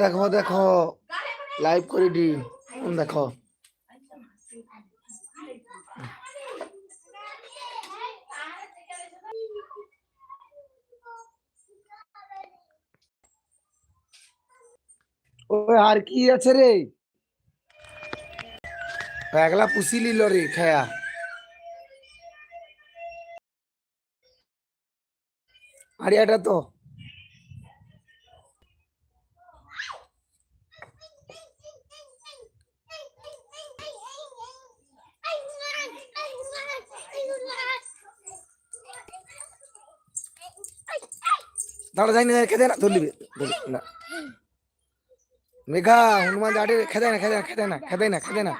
দেখো দেখো। লাইভ করে দি। দেখো। আর কি আছে রে? একলা পুষি লিল রে, খেয়া। আরিয়াটা তো। দাঁড়া যাইনি খেতে না ধরলিবি ধরলি- না মেঘা হনুমান দাঁড়ে খেদে না খেদে না খেদে না খেদে না খেদে না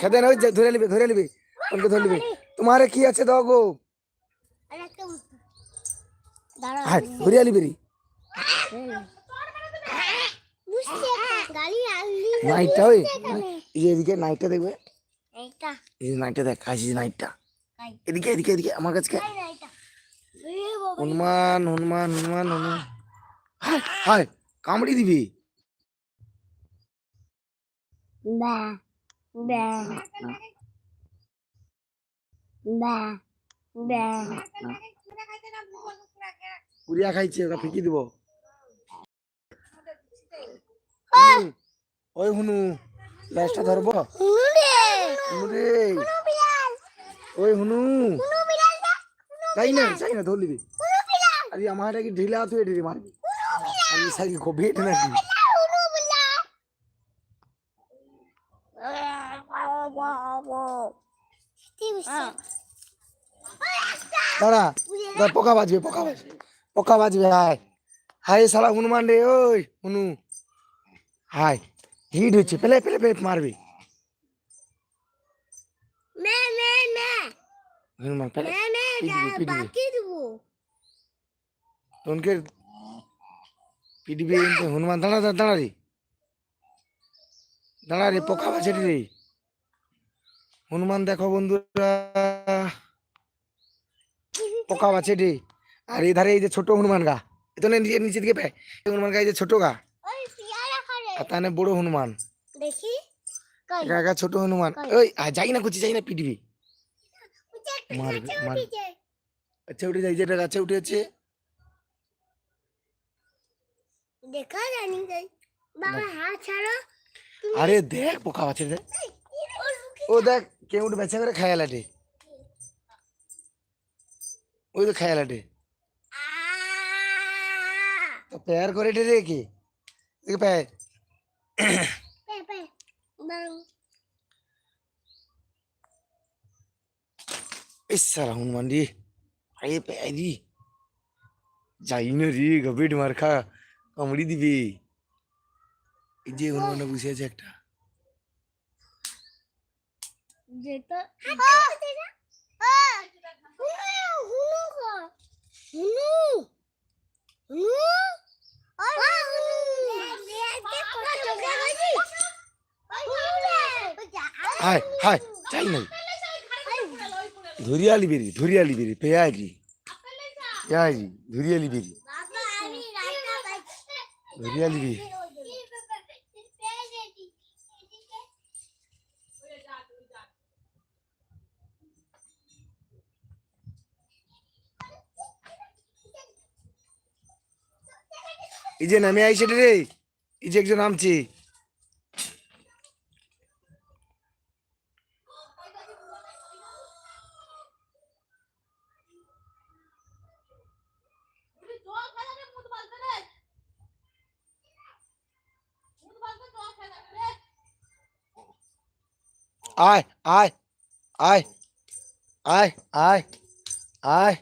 খেদে না ওই যে ধরে নিবি ধরে নিবি ওকে ধরে নিবি তোমারে কি আছে দাও গো দাঁড়া হাই ধরিয়া নিবি রে বুঝছি গালি আনলি নাইটটা ওই এই যে এদিকে নাইটটা দেখবে এইটা এই যে নাইটটা দেখ আসি নাইটটা কাই এদিকে এদিকে এদিকে আমার কাছে কাই না এটা এ বাবা হনুমান হনুমান হনুমান হনুমান। কামড়ি দিবি। বা বা বা বা। পুরিয়া খাইছে ওটা ফিকি দিব। হুনু, ওই হুনু লাস্টটা ধরবো? নুরে হুনু রে! ওই হুনু যাই না যাই না বিড়াল আরে আমার কি ঢিলা তুই ঢিলে মারবি। আমি সাকি কবে এটা নাকি? দাঁড়া দাঁড়া, পোকা বাজবে পোকা বাজবে পোকা বাজবে হাই হাই সালা হনুমান রে ওই হুনু। হাই হিট হচ্ছে পেলে পেলে পেলে মারবি। মে মে মে। হনুমান পেলে। তোনকে হনুমান দাঁড়া দাঁড়া দাঁড়া রে। দাঁড়া রে পোকা বাজে রে। হনুমান দেখো বন্ধুরা। পোকা বাছে রে। আর এই ধারে এই যে ছোট হনুমান গা। এতো নিচে দিকে পায়। হনুমান গা এই যে ছোট গা। আর তাহলে বড় হনুমান। দেখি। একা একা ছোট হনুমান। ওই যাই না করছি যাই না পিটবি। মারবে, মারবে। উঠেছে। আচ্ছা উঠে যাই যেটা গাছে উঠেছে দেখা জানি যাই বাবা হাত ছাড়ো আরে দেখ পোকা বাছে দেখ ও দেখ কেউ উঠে বেচা করে খায়া লাটে ওই তো খায়া লাটে তো প্যার করে রে রে কি দেখ প্যার ইস সারা হনুমান রে अरे पैरी જઈને રી ગભીટ મારખા કમડી દીધી જે મને પૂછે છે એકટા જે તો હાય હાય ચાલ નહીં ধরিয়ালি বেরি ধরিয়ালি বেরি, পেঁয়াজি। পেঁয়াজি, ধরিয়ালি বেরি। ধরিয়ালি বেরি। এই যে নামে আইছে রে, এই যে একজন নামছি। আয় আয় আয় আয় আয় আয়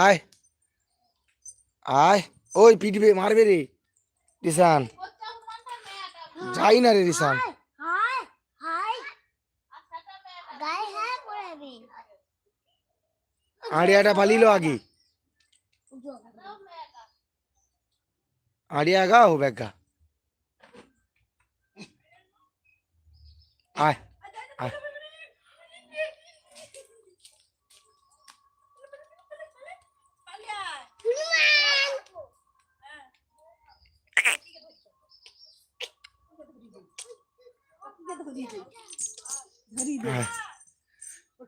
আয় আয় ওই পিটবে মারবে রে রিসান যাই না রে রিসান হ্যাঁ আড়িয়াটা পালিল আগে। আড়িয়া গা ও ব্যাগা আয়।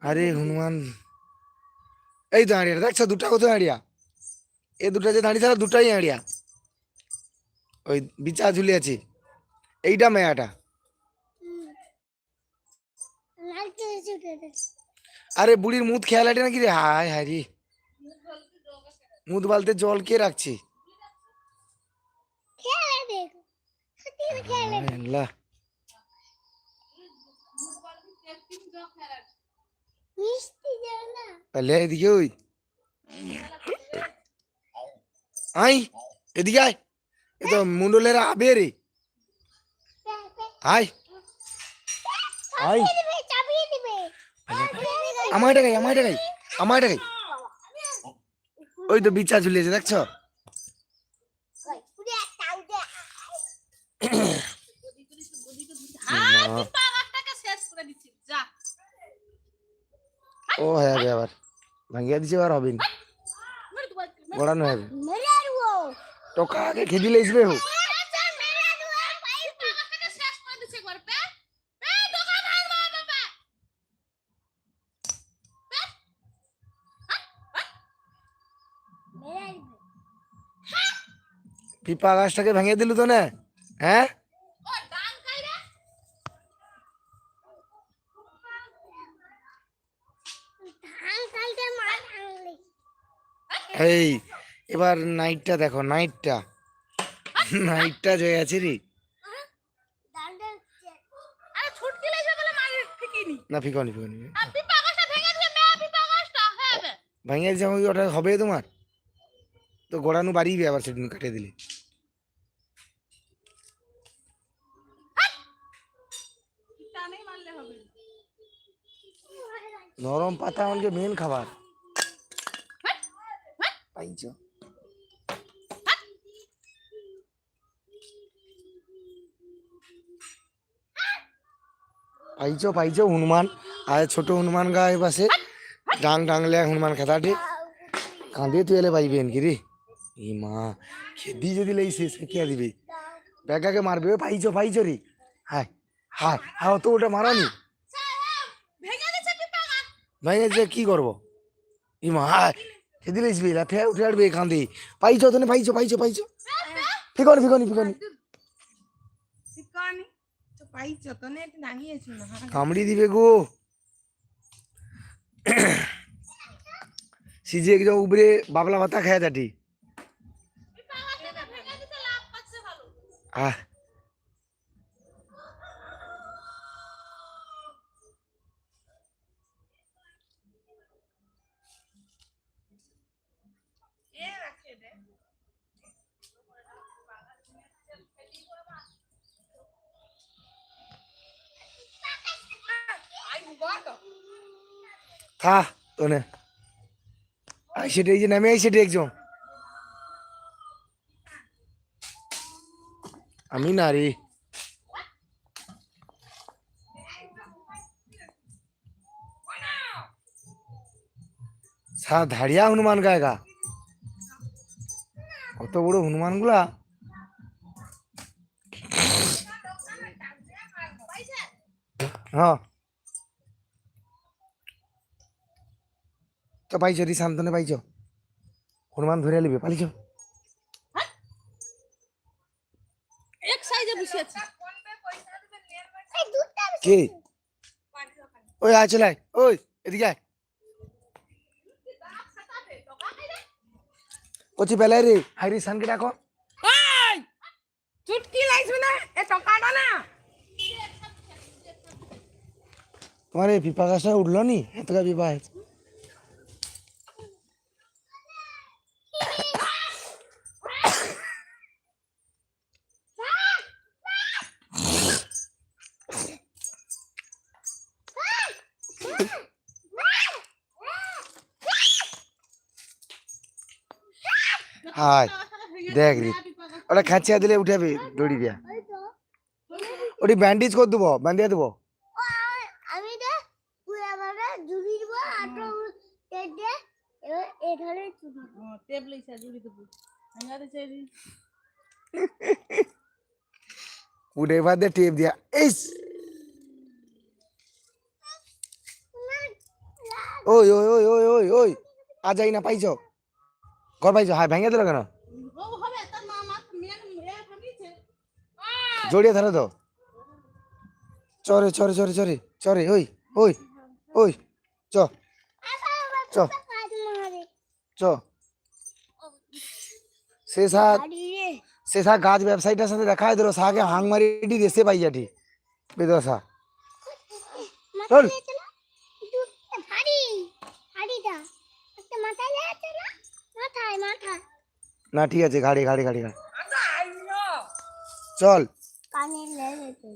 আরে হনুমান, এই তো হাঁড়িয়া দেখছ দুটা কোথায় হাঁড়িয়া এ দুটা যে দাঁড়িয়ে থাকে দুটাই হাঁড়িয়া ওই বিচা ঝুলে আছে। এইটা মেয়াটা লালকে ছুটে দে আরে বুড়ির মুদ খেয়াল আটে নাকি রে? হায় হায় রে। মুখ বালতে জল কে রাখছে? তাহলে এদিকে ওই। আই এদিকে আয়। এ তো মুন্ডলের আবে রে। আয়। আয়। আমার টাকাই আমার টাকাই আমার টাকাই ওই তো বিচা ঝুলিয়েছে দেখছ? ও হ্যাঁ আবার। ভাঙিয়ে দিছে আবার হবে না গড়ানো হবে টোকা আগে খেদি লেসবে হোক আচ্ছা মেরে আরবো পাইপ মেরে আরবো পিপা গাছটাকে ভেঙে দিলু তো না হ্যাঁ? এই এবার নাইটটা দেখো নাইটটা নাইটটা যে আছে রে। না ফিকনি ফিকনি। ভেঙে দিয়ে মেয়া আপনি পাগাসটা বে। ভেঙে দিছে আমাকে ওটা হবে তোমার। তো গোড়ানো বাড়িবে আবার সেদিন কাটিয়ে দিলে। নরম পাতা আমাকে মেন খাবার। পাইছো। পাইছো পাইছো হনুমান। আর ছোট হনুমান গায়ে পাশে। ডাং ডাংলে হনুমান খেতাটি। কাঁদে তুই এলে পাইবেন কি রে। ই মা খেদি যদি লেই শেষ কে দিবে? বেকাকে মারবে। পাইছো পাইছো রে। হায় হায় হাও তো ওটা মারানি? ভাই যে কি করব? ই মা হায় খেদি লেইস বেলা ফে উঠে আড়বে কাঁদে পাইছো তো পাইছো পাইছো পাইছো। ফিকনি ফিকনি ফিকনি। কামড়ি দিবে গো। সিজে একদম উপরে বাবলা ভাতা খায় দাটি পাগাসটা ভেঙে দিতে লাভ পাচ্ছে ভালো। আহ এ রাখে দে আই গড থা তোনে। আই সেটা এই যে নামে আমি না রে সা, ধাড়িয়া হনুমান গায়গা। কত বড় হনুমানগুলা হ্যাঁ তো পাইছো রি শান্তনে পাইছো হনুমান ধরে লিবে পালিছো। এক সাইজে বসে আছে। এই দুধটা কে? ওই আয় চলে আয়। ওই এদিকে আয়। কচি বেলায় রে হাইরি সানকে ডাকো। এই চুটকি লাগবে না? এ টকাটা না। তোমার এই পিপা গাছটা উঠল নি? এতটা পিপা আছে আয় দেখ ওটা খাঁচিয়া দিলে উঠাবি দড়ি দিয়া। ওটি ব্যান্ডেজ করে দেবো বান্ধিয়া দেবো। আমি দিয়া। ওই ওই ওই আজ না পাইছ? ঘর পাইছ হাই ভেঙে দিল কেন? জড়িয়ে ধরে তো। চরে চরে চরে চরে চরে ওই ওই ওই চ চ চ। সে রে সে সা গাছ ব্যবসায়ীটার সাথে দেখা দিল সাকে হাং মারি এটি দেশে পাই যাটি বেদশা চল মাথায় মাথায় না ঠিক আছে গাড়ি গাড়ি গাড়ি গাড়ি আচ্ছা চল। কানে লেগেছে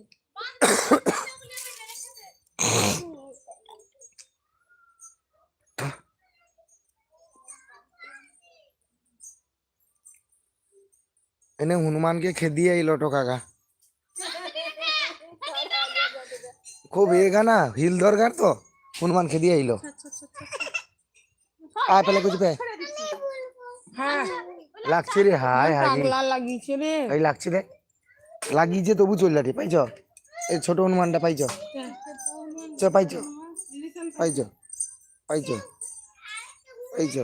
এনে হনুমানকে খেদিয়ে এলো টোকাকা খুব এগা না হিল দরকার তো। হনুমান খেদিয়ে এলো আয় পেলে কিছু পে হ্যাঁ লাগছে রে হাই হাই পাগলা লাগিছে রে। এই লাগছে রে। লাগিয়েছে তবু চল যাটি পাইছ? এই ছোট হনুমানটা পাইছ? চ পাইছ? পাইছ? পাইছ? পাইছ?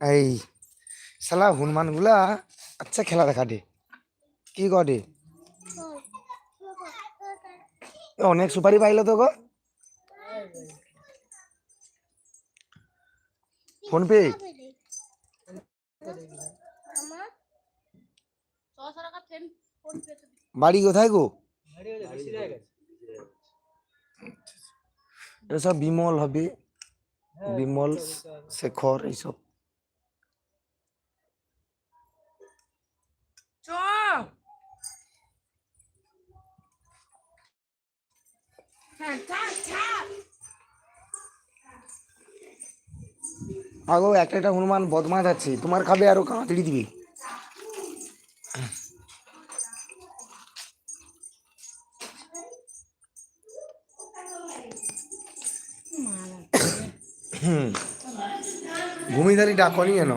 এই শালা হনুমানগুলা আচ্ছা খেলা দেখা দে। কি করে অনেক সুপারি পাইলো তো গো। ফোন পে বাড়ি কোথায় গো? এটা সব বিমল হবে। বিমল, শেখর, এইসব চ হ্যাঁ চা চা আগো একটা একটা হনুমান বদমাস আছে। তোমার খাবে আরও কাঁচড়ি দিবে। ভূমিধারী ডাকনি কেন?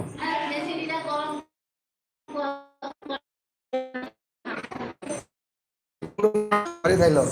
থাইলো